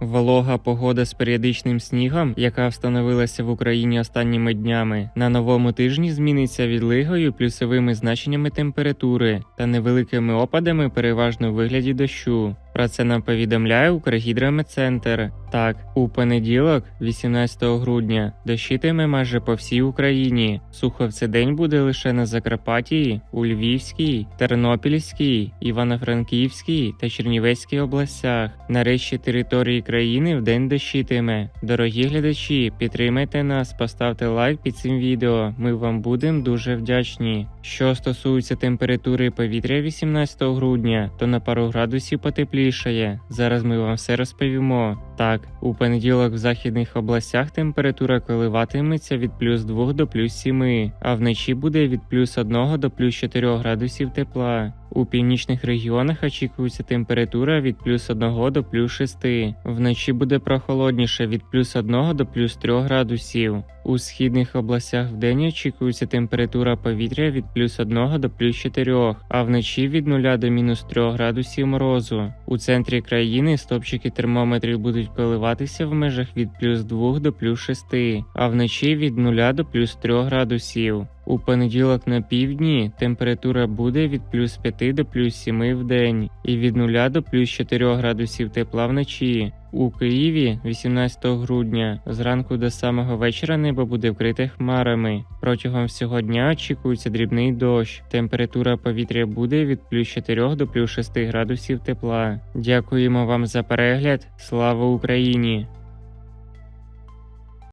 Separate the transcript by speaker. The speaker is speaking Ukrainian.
Speaker 1: Волога погода з періодичним снігом, яка встановилася в Україні останніми днями, на новому тижні зміниться відлигою, плюсовими значеннями температури та невеликими опадами, переважно у вигляді дощу. Про це нам повідомляє Укргідрометцентр. Так, у понеділок, 18 грудня, дощитиме майже по всій Україні. Сухо в цей день буде лише на Закарпатті, у Львівській, Тернопільській, Івано-Франківській та Чернівецькій областях. На решті території країни в день дощитиме. Дорогі глядачі, підтримайте нас, поставте лайк під цим відео. Ми вам будемо дуже вдячні. Що стосується температури повітря 18 грудня, то на пару градусів потеплішає. Зараз ми вам все розповімо. Так, у понеділок в західних областях температура коливатиметься від плюс 2 до плюс 7, а вночі буде від плюс 1 до плюс 4 градусів тепла. У північних регіонах очікується температура від плюс 1 до плюс 6. Вночі буде прохолодніше від плюс 1 до плюс 3 градусів. У східних областях вдень очікується температура повітря від плюс 1 до плюс 4, а вночі від 0 до мінус 3 градусів морозу. У центрі країни стопчики термометрів будуть коливатися в межах від плюс 2 до плюс 6, а вночі від 0 до плюс 3 градусів. У понеділок на півдні температура буде від плюс 5 до плюс 7 в день і від 0 до плюс 4 градусів тепла вночі. У Києві 18 грудня зранку до самого вечора небо буде вкрите хмарами. Протягом всього дня очікується дрібний дощ. Температура повітря буде від плюс 4 до плюс 6 градусів тепла. Дякуємо вам за перегляд. Слава Україні!